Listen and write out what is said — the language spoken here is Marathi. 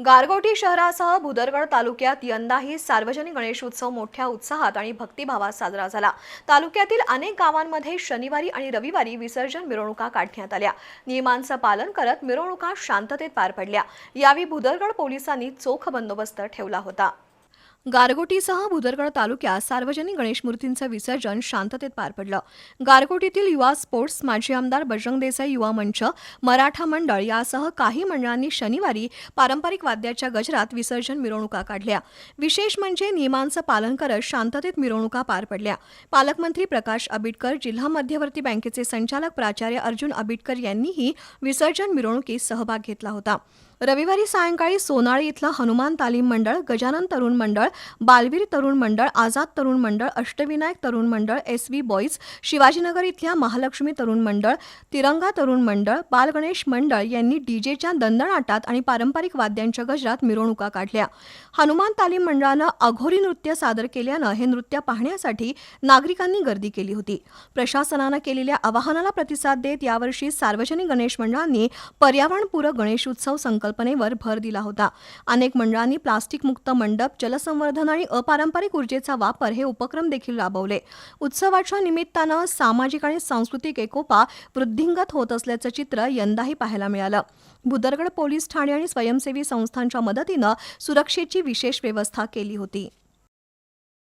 गारगोटी शहरासह भुदरगड तालुक्यात यंदाही सार्वजनिक गणेशोत्सव मोठ्या उत्साहात आणि भक्तिभावात साजरा झाला. तालुक्यातील अनेक गावांमध्ये शनिवारी आणि रविवारी विसर्जन मिरवणुका काढण्यात आल्या. नियमांचं पालन करत मिरवणुका शांततेत पार पडल्या. यावेळी भुदरगड पोलिसांनी चोख बंदोबस्त ठेवला होता. गारगोटीसह भुदरगड तालुक्यात सार्वजनिक गणेश मूर्तींचं विसर्जन शांततेत पार पडलं. गारगोटीतील युवा स्पोर्ट्स माजी आमदार बजरंग देसाई युवा मंच मराठा मंडळ यासह काही मंडळांनी शनिवारी पारंपरिक वाद्याच्या गजरात विसर्जन मिरवणुका काढल्या. विशेष म्हणजे नियमांचं पालन करत शांततेत मिरवणुका पार पडल्या. पालकमंत्री प्रकाश आबिटकर जिल्हा मध्यवर्ती बँकेचे संचालक प्राचार्य अर्जुन आबिटकर यांनीही विसर्जन मिरवणुकीत सहभाग घेतला होता. रविवारी सायंकाळी सोनाळी इथलं हनुमान तालीम मंडळ गजानन तरुण मंडळ बालवीर तरुण मंडळ आझाद तरुण मंडळ अष्टविनायक तरुण मंडळ एस व्ही बॉईज शिवाजीनगर इथल्या महालक्ष्मी तरुण मंडळ तिरंगा तरुण मंडळ बालगणेश मंडळ यांनी डीजेच्या दंदनाटात आणि पारंपरिक वाद्यांच्या गजरात मिरवणुका काढल्या. हनुमान तालीम मंडळानं अघोरी नृत्य सादर केल्यानं हे नृत्य पाहण्यासाठी नागरिकांनी गर्दी केली होती. प्रशासनानं केलेल्या आवाहनाला प्रतिसाद देत यावर्षी सार्वजनिक गणेश मंडळांनी पर्यावरणपूरक गणेशोत्सव संकल्पनेवर भर दिला होता. अनेक मंडळांनी प्लास्टिक मुक्त मंडप संवर्धन आणि अपारंपरिक ऊर्जेचा वापर हे उपक्रम देखील राबवले. उत्सवाच्या निमित्तानं सामाजिक आणि सांस्कृतिक एकोपा वृद्धिंगत होत असल्याचं चित्र यंदाही पाहायला मिळालं. भुदरगड पोलीस ठाणे आणि स्वयंसेवी संस्थांच्या मदतीनं सुरक्षेची विशेष व्यवस्था केली होती.